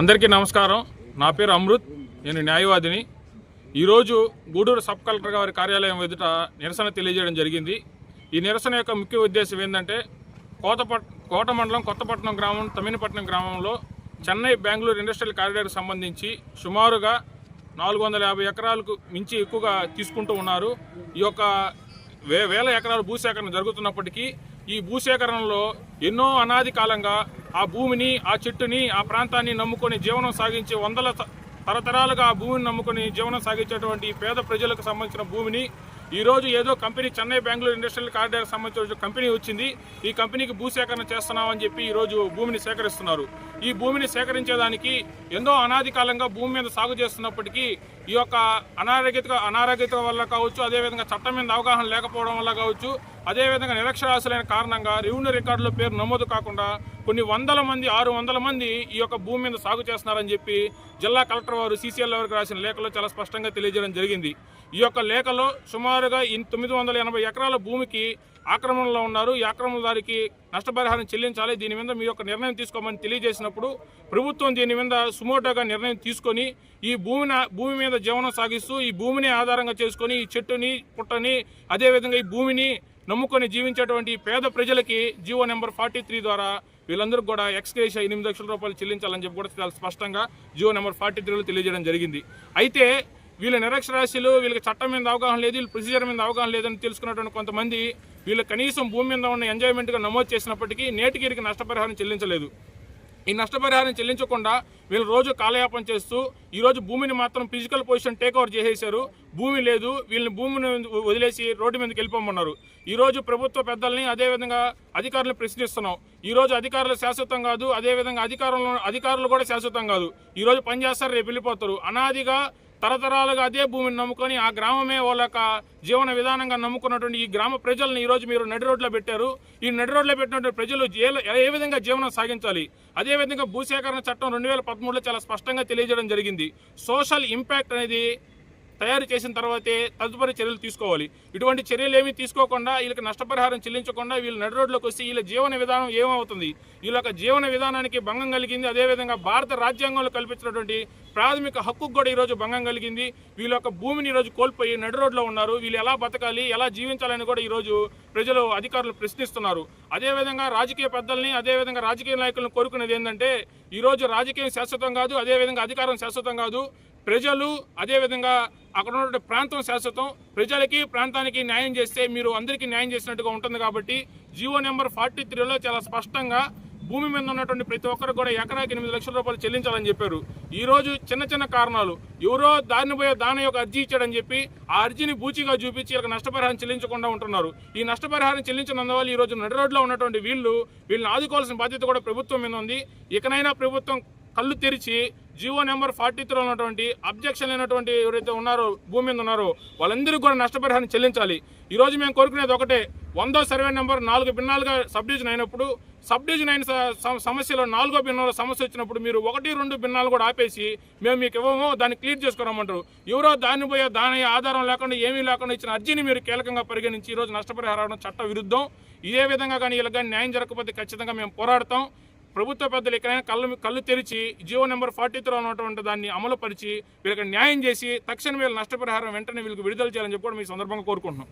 అందరికీ నమస్కారం. నా పేరు అమృత్ నేను న్యాయవాదిని. ఈరోజు గూడూరు సబ్ కలెక్టర్ గారి కార్యాలయం ఎదుట నిరసన తెలియజేయడం జరిగింది. ఈ నిరసన యొక్క ముఖ్య ఉద్దేశం ఏంటంటే కోతపట్ కోట మండలం కొత్తపట్నం గ్రామం తమ్మినపట్నం గ్రామంలో చెన్నై బెంగళూరు ఇండస్ట్రియల్ కారిడార్కి సంబంధించి సుమారుగా నాలుగు వందల యాభై ఎకరాలకు మించి ఎక్కువగా తీసుకుంటూ ఉన్నారు. ఈ యొక్క వే వేల ఎకరాల భూసేకరణ జరుగుతున్నప్పటికీ ఈ భూసేకరణలో ఎన్నో అనాది కాలంగా ఆ భూమిని ఆ చెట్టుని ఆ ప్రాంతాన్ని నమ్ముకొని జీవనం సాగించే వందల త- తరతరాలుగా ఆ భూమిని నమ్ముకొని జీవనం సాగించేటువంటి ఈ పేద ప్రజలకు సంబంధించిన భూమిని ఈ రోజు ఏదో company Chennai Bengaluru industrial corridor సంబంధించిన కంపెనీ వచ్చింది. ఈ కంపెనీకి భూసేకరణ చేస్తున్నామని చెప్పి ఈ రోజు భూమిని సేకరిస్తున్నారు. ఈ భూమిని సేకరించేదానికి ఎంతో అనాది కాలంగా భూమి మీద సాగు చేస్తున్నప్పటికీ ఈ యొక్క అనారోగ్యత అనారోగ్యత వల్ల కావచ్చు అదేవిధంగా చట్టం మీద అవగాహన లేకపోవడం వల్ల కావచ్చు అదేవిధంగా నిరక్షరాస్యులైన కారణంగా రెవెన్యూ రికార్డులో పేరు నమోదు కాకుండా కొన్ని వందల మంది ఆరు వందల మంది ఈ యొక్క భూమి మీద సాగు చేస్తున్నారని చెప్పి జిల్లా కలెక్టర్ వారు సీసీఎల్ వారికి రాసిన లేఖలో చాలా స్పష్టంగా తెలియజేయడం జరిగింది. ఈ యొక్క లేఖలో సుమారుగా తొమ్మిది వందల ఎనభై ఎకరాల భూమికి ఆక్రమణలో ఉన్నారు. ఈ ఆక్రమణదారికి నష్టపరిహారం చెల్లించాలి. దీని మీద మీ యొక్క నిర్ణయం తీసుకోమని తెలియజేసినప్పుడు ప్రభుత్వం దీని మీద సుమోటోగా నిర్ణయం తీసుకొని ఈ భూమిని భూమి మీద జీవనం సాగిస్తూ ఈ భూమిని ఆధారంగా చేసుకొని ఈ చెట్టుని పుట్టని అదేవిధంగా ఈ భూమిని నమ్ముకొని జీవించేటువంటి పేద ప్రజలకి జీవో నెంబర్ ఫార్టీ త్రీ ద్వారా వీళ్ళందరూ కూడా ఎక్స్గ్రేష ఎనిమిది లక్షల రూపాయలు చెల్లించాలని చెప్పి కూడా చాలా స్పష్టంగా జియో నెంబర్ ఫార్టీ త్రీలో తెలియజేయడం జరిగింది. అయితే వీళ్ళ నిరక్షరాస్యులు వీళ్ళకి చట్టం మీద అవగాహన లేదు వీళ్ళ ప్రొసీజర్ మీద అవగాహన లేదని తెలుసుకున్నటువంటి కొంతమంది వీళ్ళు కనీసం భూమి మీద ఉన్న ఎంజాయ్మెంట్గా నమోదు చేసినప్పటికీ నేటికీరికి నష్టపరిహారం చెల్లించలేదు. ఈ నష్టపరిహారం చెల్లించకుండా వీళ్ళు రోజు కాలయాపన చేస్తూ ఈరోజు భూమిని మాత్రం ఫిజికల్ పొజిషన్ టేక్ ఓవర్ చేసేశారు. భూమి లేదు. వీళ్ళని భూమిని వదిలేసి రోడ్డు మీదకి వెళ్ళిపోమన్నారు. ఈ రోజు ప్రభుత్వ పెద్దల్ని అదేవిధంగా అధికారులను ప్రశ్నిస్తున్నాం. ఈరోజు అధికారులు శాశ్వతం కాదు. అదేవిధంగా అధికారంలో అధికారులు కూడా శాశ్వతం కాదు. ఈరోజు పనిచేస్తారు రేపు వెళ్ళిపోతారు. అనాదిగా తరతరాలుగా అదే భూమిని నమ్ముకొని ఆ గ్రామమే వాళ్ళ జీవన విధానంగా నమ్ముకున్నటువంటి ఈ గ్రామ ప్రజల్ని ఈరోజు మీరు నడి రోడ్లో పెట్టారు. ఈ నడి రోడ్లో పెట్టినటువంటి ప్రజలు ఏ- ఏ విధంగా జీవనం సాగించాలి? అదేవిధంగా భూసేకరణ చట్టం రెండు వేల పదమూడులో చాలా స్పష్టంగా తెలియజేయడం జరిగింది. సోషల్ ఇంపాక్ట్ అనేది తయారు చేసిన తర్వాతే తదుపరి చర్యలు తీసుకోవాలి. ఇటువంటి చర్యలు ఏమీ తీసుకోకుండా వీళ్ళకి నష్టపరిహారం చెల్లించకుండా వీళ్ళు నడి రోడ్లోకి వచ్చి వీళ్ళ జీవన విధానం ఏమవుతుంది? వీళ్ళ యొక్క జీవన విధానానికి భంగం కలిగింది. అదేవిధంగా భారత రాజ్యాంగంలో కల్పించినటువంటి ప్రాథమిక హక్కుకు కూడా ఈరోజు భంగం కలిగింది. వీళ్ళ యొక్క భూమిని ఈరోజు కోల్పోయి నడి రోడ్లో ఉన్నారు. వీళ్ళు ఎలా బతకాలి ఎలా జీవించాలని కూడా ఈరోజు ప్రజలు అధికారులు ప్రశ్నిస్తున్నారు. అదేవిధంగా రాజకీయ పెద్దల్ని అదేవిధంగా రాజకీయ నాయకులను కోరుకునేది ఏంటంటే ఈరోజు రాజకీయం శాశ్వతం కాదు అదేవిధంగా అధికారం శాశ్వతం కాదు. ప్రజలు అదేవిధంగా అక్కడ ఉన్నటువంటి ప్రాంతం శాశ్వతం. ప్రజలకి ప్రాంతానికి న్యాయం చేస్తే మీరు అందరికీ న్యాయం చేసినట్టుగా ఉంటుంది కాబట్టి జియో నెంబర్ ఫార్టీ త్రీలో చాలా స్పష్టంగా భూమి మీద ఉన్నటువంటి ప్రతి ఒక్కరు కూడా ఎకరాకి ఎనిమిది లక్షల రూపాయలు చెల్లించాలని చెప్పారు. ఈ రోజు చిన్న చిన్న కారణాలు. ఎవరో దారిని పోయే దాని యొక్క అర్జీ ఇచ్చాడని చెప్పి ఆ అర్జీని బూచిగా చూపించి వీళ్ళకి నష్టపరిహారం చెల్లించకుండా ఉంటున్నారు. ఈ నష్టపరిహారం చెల్లించినందువల్ల ఈ రోజు నడి రోడ్లో ఉన్నటువంటి వీళ్ళు వీళ్ళని ఆదుకోవాల్సిన బాధ్యత కూడా ప్రభుత్వం మీద ఉంది. ఇకనైనా ప్రభుత్వం కళ్ళు తెరిచి జీవో నెంబర్ ఫార్టీ త్రీలో ఉన్నటువంటి అబ్జెక్షన్ లేనటువంటి ఎవరైతే ఉన్నారో భూమి మీద ఉన్నారో వాళ్ళందరికీ కూడా నష్టపరిహారం చెల్లించాలి. ఈరోజు మేము కోరుకునేది ఒకటే వందో సర్వే నెంబర్ నాలుగు భిన్నాలుగా సబ్ డివిజన్ అయినప్పుడు సబ్ డివిజన్ అయిన స- సమస్యలో నాలుగో భిన్నంలో సమస్య వచ్చినప్పుడు మీరు ఒకటి రెండు భిన్నాలు కూడా ఆపేసి మేము మీకు ఇవ్వము దాన్ని క్లియర్ చేసుకురమ్మంటారు. ఎవరో దాన్ని పోయే దాని ఆధారం లేకుండా ఏమీ లేకుండా ఇచ్చిన అర్జీని మీరు కీలకంగా పరిగణించి ఈ రోజు నష్టపరిహారం చట్ట విరుద్ధం ఇదే విధంగా కానీ వీళ్ళకి కానీ న్యాయం జరగకపోతే ఖచ్చితంగా మేము పోరాడతాం. ప్రభుత్వ పెద్దలు ఎక్కడైనా కళ్ళు కళ్ళు తెరిచి జియో నెంబర్ ఫార్టీ త్రీ ఉన్నటువంటి దాన్ని అమలుపరిచి వీళ్ళకి న్యాయం చేసి తక్షణ వీళ్ళ నష్టపరిహారం వెంటనే వీళ్ళకి విడుదల చేయాలని చెప్పి కూడా మీ సందర్భంగా కోరుకుంటున్నాం.